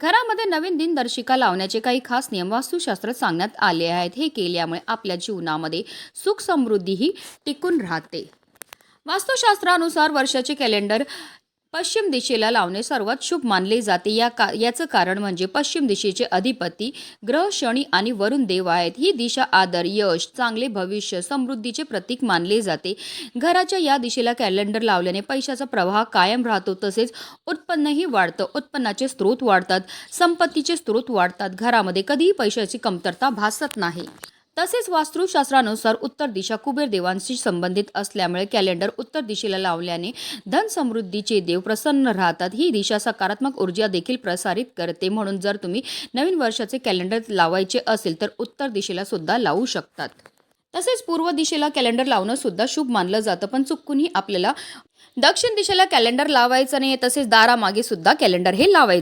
घरामध्ये नवीन दिनदर्शिका लावण्याचे काही खास नियम वास्तुशास्त्र सांगण्यात आले आहेत. हे केल्यामुळे आपल्या जीवनामध्ये सुख समृद्धीही टिकून राहते. वास्तुशास्त्रानुसार वर्षाचे कॅलेंडर पश्चिम दिशेला लावणे सर्वात शुभ मानले जाते. या का याचं कारण म्हणजे पश्चिम दिशेचे अधिपती ग्रह शनी आणि वरुण देव आहेत. ही दिशा आदर यश चांगले भविष्य समृद्धीचे प्रतीक मानले जाते. घराच्या या दिशेला कॅलेंडर लावल्याने पैशाचा प्रवाह कायम राहतो. तसेच उत्पन्नही वाढतं. उत्पन्नाचे स्रोत वाढतात. संपत्तीचे स्रोत वाढतात. घरामध्ये कधीही पैशाची कमतरता भासत नाही. तसेच वास्तुशास्त्रानुसार उत्तर दिशा कुबेर देवांशी संबंधित असल्यामुळे कॅलेंडर उत्तर दिशेला लावल्याने धन समृद्धीचे देव प्रसन्न राहतात. ही दिशा सकारात्मक ऊर्जा देखील प्रसारित करते. म्हणून जर तुम्ही नवीन वर्षाचे कॅलेंडर लावायचे असेल तर उत्तर दिशेला सुद्धा लावू शकतात. तसेच पूर्व दिशेला कॅलेंडर लावणं सुद्धा शुभ मानलं जातं. पण चुकूनही आपल्याला दक्षिण दिशेला कॅलेंडर लावायचं नाही तसेच दारामागे सुद्धा कॅलेंडर हे लावायचं